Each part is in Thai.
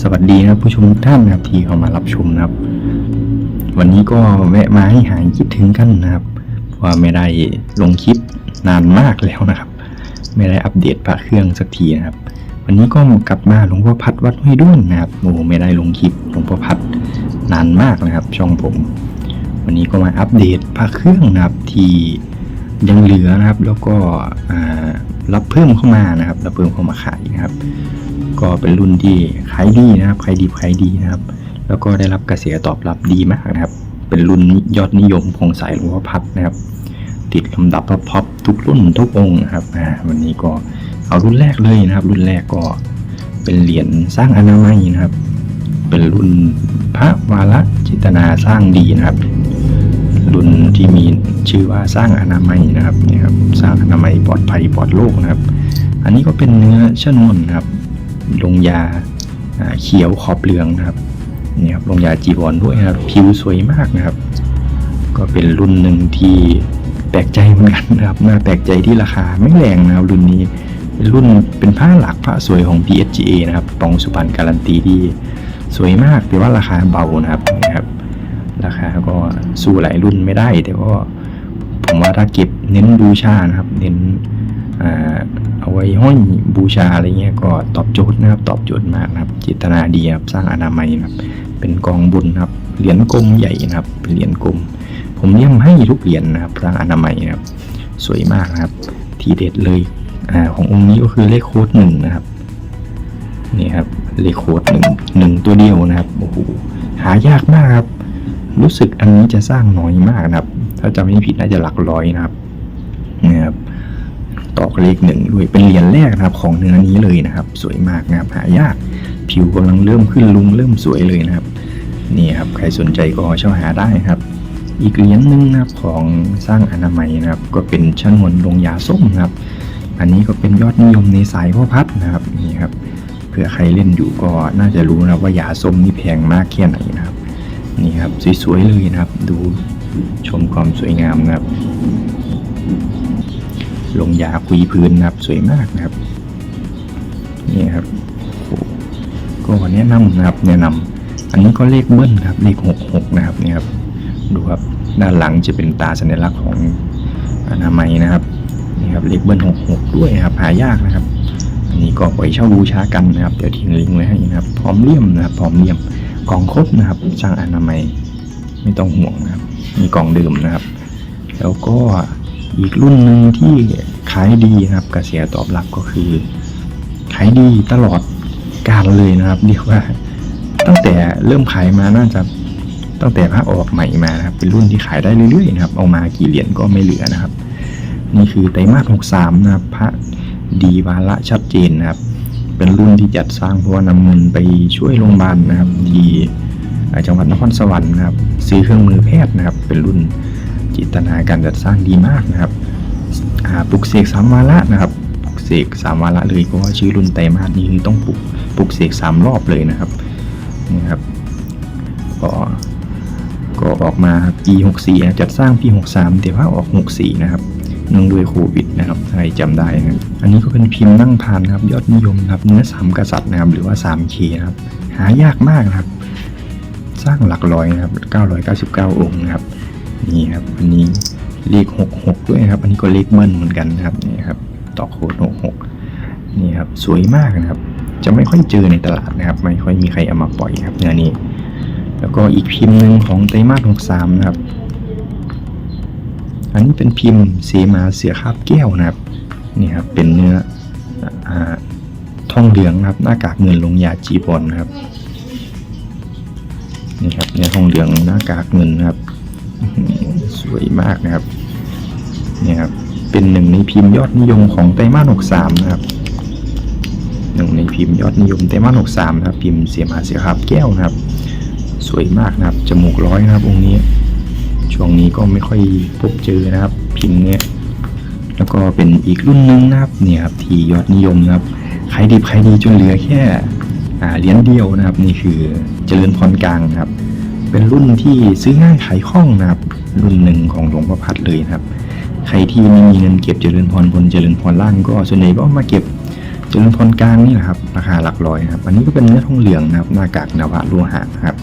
สวัสดีนะครับผู้ชมทุกท่านนะครับที่เข้ามารับชมนะครับ วันนี้ก็แวะมาให้หายคิดถึงกันนะครับเพราะว่าไม่ได้ลงคลิปนานมากแล้วนะครับ ไม่ได้อัปเดตพระเครื่องสักทีนะครับ วันนี้ก็กลับมาหลวงพ่อพัดวัดห้วยด้วนนะครับโอ้ไม่ได้ลงคลิปหลวงพ่อพัดนานมากนะครับ ช่องผม วันนี้ก็มาอัปเดตพระเครื่องนะครับที่ยังเหลือนะครับ แล้วก็รับเพิ่มเข้ามานะครับรับเพิ่มเข้ามาขายนะครับ ก็เป็นรุ่นที่ขายดีนะครับขายดีขายดีนะครับ แล้วก็ได้รับกระแสตอบรับดีมากนะครับ เป็นรุ่นยอดนิยมของสายหลวงพ่อพัดนะครับ ติดลำดับท็อปทุกรุ่นทุกองค์นะครับอ่าวันนี้ก็เอารุ่นแรกเลยนะครับ รุ่นแรกก็เป็นเหรียญสร้างอนามัยนะครับ เป็นรุ่นพระวาระจิตนาสร้างดีนะครับ รุ่นที่มีชื่อว่าสร้างอนามัยนะครับนี่ครับสร้างอนามัยปลอดภัยปลอดโรคนะครับ อันนี้ก็เป็นเนื้อชนวนนะครับ ลงยาเขียวขอบเหลืองนะครับนี่ครับลงยาจีบอลด้วยนะครับผิวสวยมากนะครับ ก็เป็นรุ่นหนึ่งที่แปลกใจเหมือนกันนะครับน่าแปลกใจที่ราคาไม่แรงนะครับรุ่นนี้เป็นรุ่นเป็นผ้าหลักผ้าสวยของ PSGA นะครับปองสุพรรณการันตีที่สวยมากแต่ว่าราคาเบานะครับนะครับ ราคาก็สู้หลายรุ่นไม่ได้ แต่ก็ผมว่าถ้าเก็บเน้นบูชานะครับ เน้น เอาไว้ห้อยบูชาอะไรเงี้ยก็ตอบโจทย์นะครับตอบโจทย์มากนะครับจิตนาดีครับสร้างอนามัยนะครับเป็นกองบุญนะครับเหรียญกลมใหญ่นะครับเป็นเหรียญกลม ผมเลี่ยมให้ทุกเหรียญนะครับสร้างอนามัยนะครับสวยมากนะครับ ทีเด็ดเลยอ่าขององค์นี้ก็คือเลขโค้ดหนึ่งนะครับนี่ครับเลขโค้ดหนึ่งหนึ่งตัวเดียวนะครับโอ้โหหายากมากครับ รู้สึกอันนี้จะสร้างน้อยมากนะครับ ถ้าจำไม่ผิดน่าจะหลักร้อยนะครับนี่ครับ อกเลขหนึ่งด้วยเป็นเหรียญแรกนะครับของเนื้อนี้เลยนะครับ สวยมากนะครับหายากผิวกำลังเริ่มขึ้นลุงเริ่มสวยเลยนะครับนี่ครับใครสนใจก็เช่าหาได้ครับ อีกเหรียญหนึ่งนะครับของสร้างอนามัยนะครับ ก็เป็นชนวนลงยาส้มนะครับ อันนี้ก็เป็นยอดนิยมในสายพ่อพัดนะครับนี่ครับเผื่อใครเล่นอยู่ก็น่าจะรู้นะว่ายาส้มนี่แพงมากแค่ไหนนะครับนี่ครับสวยๆเลยนะครับ ดูชมความสวยงามนะครับ ลงยาคุยพื้นนะครับสวยมากนะครับ นี่ครับก็แนะนำนะครับ แนะนำอันนี้ก็เลขเบิ้ลครับเลขหกหกนะครับนี่ครับดูครับด้านหลังจะเป็นตาสัญลักษณ์ของอนามัยนะครับนี่ครับเลขเบิ้ลหกหกด้วยครับหายากนะครับอันนี้ก็ปล่อยเช่าบูชากันนะครับเดี๋ยวทิ้งลิงก์ไว้ให้นะครับ พร้อมเลี่ยมนะครับพร้อมเลี่ยมกล่องครบนะครับสร้างอนามัยไม่ต้องห่วงนะครับ มีกล่องดื่มนะครับ แล้วก็ อีกรุ่นหนึ่งที่ขายดีครับกระแสตอบรับก็คือ ขายดีตลอดการเลยนะครับเรียกว่า ตั้งแต่เริ่มขายมาน่าจะตั้งแต่พระออกใหม่มานะครับเป็นรุ่นที่ขายได้เรื่อยๆนะครับเอามากี่เหรียญก็ไม่เหลือนะครับ นี่คือไตรมาส63นะครับพระดีวาระชัดเจนนะครับ เป็นรุ่นที่จัดสร้างเพราะว่านำเงินไปช่วยโรงพยาบาลนะครับ ที่จังหวัดนครสวรรค์นะครับ ซื้อเครื่องมือแพทย์นะครับ เป็นรุ่น จิตนาการจัดสร้างดีมากนะครับปลุกเสกสามวาระนะครับปลุกเสกสามวาระเลยเพราะว่าชื่อรุ่นไตรมาสนี้ต้องปลุกปลุกเสกสามรอบเลยนะครับนี่ครับก็ก็ออกมาปี64จัดสร้างปี63แต่ว่าออก 64 นะครับเนื่องด้วยโควิดนะครับใครจำได้นะอันนี้ก็เป็นพิมพ์นั่งทานครับ ยอดนิยมครับเนื้อสามกษัตริย์นะครับหรือว่า 3K นะครับหายากมากนะครับ สร้างหลักร้อยนะครับ 999 องค์นะครับ นี่ครับอันนี้เลข66ด้วยครับ อันนี้ก็เลขเบิ้ลเหมือนกันนะครับนี่ครับต่อโค้ด66นี่ครับสวยมากนะครับ จะไม่ค่อยเจอในตลาดนะครับ ไม่ค่อยมีใครเอามาปล่อยครับเนื้อนี้ แล้วก็อีกพิมพ์หนึ่งของไตรมาส63นะครับ อันนี้เป็นพิมพ์เสมาเสือคาบแก้วนะครับนี่ครับเป็นเนื้ออาทองเหลืองนะครับหน้ากากเงินลงยาจีบอลนะครับนี่ครับเนื้อทองเหลืองหน้ากากเงินนะครับ สวยมากนะครับนี่ครับเป็นหนึ่งในพิมพ์ยอดนิยมของไตรมาส63นะครับหนึ่งในพิมพ์ยอดนิยมไตรมาส63นะครับ พิมพ์เสียมาเสียคาบแก้วนะครับ สวยมากนะครับ จมูกร้อยนะครับองค์นี้ ช่วงนี้ก็ไม่ค่อยพบเจอนะครับ พิมพ์เนี้ยแล้วก็เป็นอีกรุ่นหนึงนะครับเนี่ยครับที่ยอดนิยมนะครับขายดีขายดีจนเหลือแค่เหรียญเดียวนะครับ นี่คือเจริญพรกลางครับ เป็นรุ่นที่ซื้อง่ายขายคล่องนะครับ รุ่นหนึ่งของหลวงพ่อพัดเลยนะครับ ใครที่ไม่มีเงินเก็บเจริญพรบนเจริญพรล่างก็ส่วนใหญ่ก็มาเก็บเจจนพรกลางนี่แหละครับ ราคาหลักร้อยครับ อันนี้ก็เป็นเนื้อทองเหลืองนะครับ หน้ากากนวะโลหะนะครับ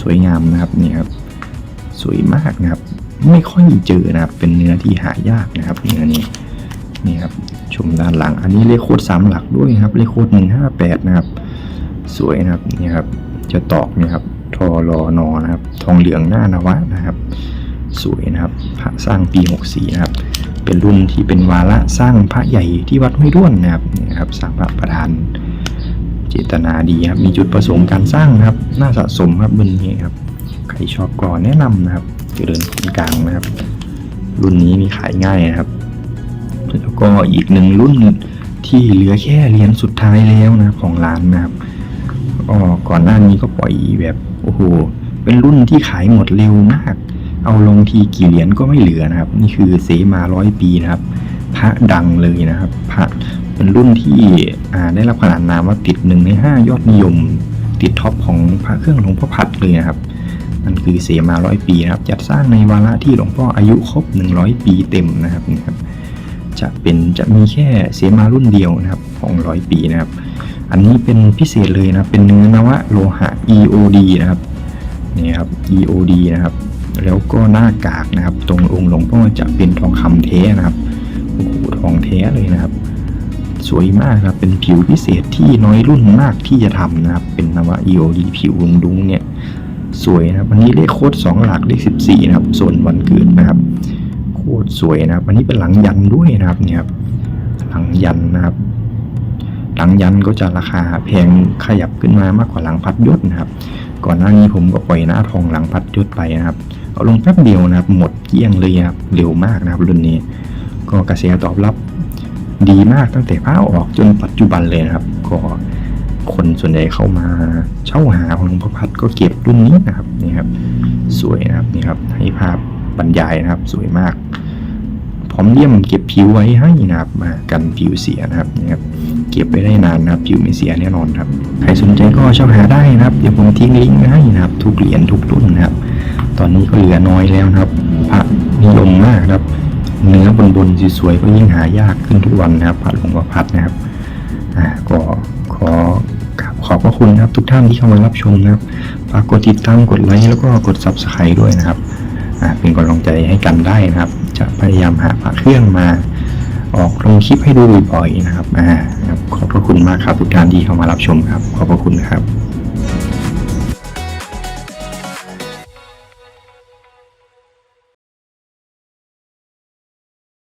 สวยงามนะครับนี่ครับ สวยมากนะครับ ไม่ค่อยเจอนะครับ เป็นเนื้อที่หายากนะครับเนื้อนี้นี่ครับชมด้านหลัง อันนี้เลขโคดสามหลักด้วยครับ เลขโคดหนึ่งห้าแปดนะครับ สวยนะครับนี่ครับจะตอกนี่ครับ ทอรอนอนะครับ ทองเหลืองหน้านวะนะครับ สวยนะครับ พระสร้างปี 64 นะครับ เป็นรุ่นที่เป็นวาระสร้างพระใหญ่ที่วัดห้วยด้วนนะครับนี่นะครับสร้างพระประธานเจตนาดีครับ มีจุดประสงค์การสร้างนะครับ น่าสะสมครับรุ่นนี้ครับ ใครชอบก็แนะนำนะครับ เจริญผลกลางนะครับ รุ่นนี้มีขายง่ายนะครับ แล้วก็อีกหนึ่งรุ่นที่เหลือแค่เหรียญสุดท้ายแล้วนะครับของร้านนะครับ ก็ก่อนหน้านี้ก็ปล่อยแบบโอ้โหเป็นรุ่นที่ขายหมดเร็วมาก เอาลงทีกี่เหรียญก็ไม่เหลือนะครับ นี่คือเสมาร้อยปีนะครับ พระดังเลยนะครับ พระเป็นรุ่นที่ได้รับขนานนามว่าติดหนึ่งในห้ายอดนิยม ติดท็อปของพระเครื่องหลวงพ่อพัดเลยนะครับนั่นคือเสมาร้อยปีนะครับ จัดสร้างในวาระที่หลวงพ่ออายุครบ 100 ปีเต็มนะครับนี่ครับ จะเป็นจะมีแค่เสมารุ่นเดียวนะครับของร้อยปีนะครับ อันนี้เป็นพิเศษเลยนะเป็นเนื้อนวะโลหะ EOD นะครับนี่ครับ EOD นะครับ แล้วก็หน้ากากนะครับ ตรงองค์หลวงพ่อจะเป็นทองคำแท้นะครับโอ้โหทองแท้เลยนะครับ สวยมากครับเป็นผิวพิเศษที่น้อยรุ่นมากที่จะทำนะครับ เป็นนวะ EOD ผิวดุงดุงๆเนี่ยสวยนะครับอันนี้เลขโค้ดสองหลักเลขสิบสี่นะครับส่วนวันเกิดนะครับ โคตรสวยนะครับ อันนี้เป็นหลังยันด้วยนะครับเนี่ยครับหลังยันนะครับ หลังยันก็จะราคาแพงขยับขึ้นมามากกว่าหลังพัดยศนะครับ ก่อนหน้านี้ผมก็ปล่อยหน้าทองหลังพัดยศไปนะครับ เอาลงแป๊บเดียวนะครับ หมดเกลี้ยงเลยครับเร็วมากนะครับรุ่นนี้ ก็กระแสตอบรับดีมากตั้งแต่ผ้าออกจนปัจจุบันเลยนะครับก็คนส่วนใหญ่เข้ามาเช่าหาของหลวงพ่อพัดก็เก็บรุ่นนี้นะครับนี่ครับ สวยนะครับนี่ครับให้ภาพบรรยายนะครับ สวยมากพร้อมเลี่ยมเก็บผิวไว้ให้นะครับมากันผิวเสียนะครับนี่ครับ เก็บไว้ได้นานนะครับผิวไม่เสียแน่นอนครับใครสนใจก็เช่าหาได้นะครับ เดี๋ยวผมทิ้งลิงก์ให้นะครับ ทุกเหรียญทุกรุ่นนะครับ ตอนนี้ก็เหลือน้อยแล้วนะครับพระนิยมมากครับ เนื้อบนบนสวยๆก็ยิ่งหายากขึ้นทุกวันนะครับพระหลวงพ่อพัดนะครับอ่าก็ขอกราบขอบพระคุณนะครับทุกท่านที่เข้ามารับชมนะครับฝากกดติดตามกดไลค์แล้วก็กด subscribe ด้วยนะครับอ่าเป็นกำลังใจให้กันได้นะครับ จะพยายามหาพระเครื่องมาออกลงคลิปให้ดูบ่อยๆนะครับอ่าครับ ขอบพระคุณมากครับทุกท่านที่เข้ามารับชมครับ ขอบพระคุณครับ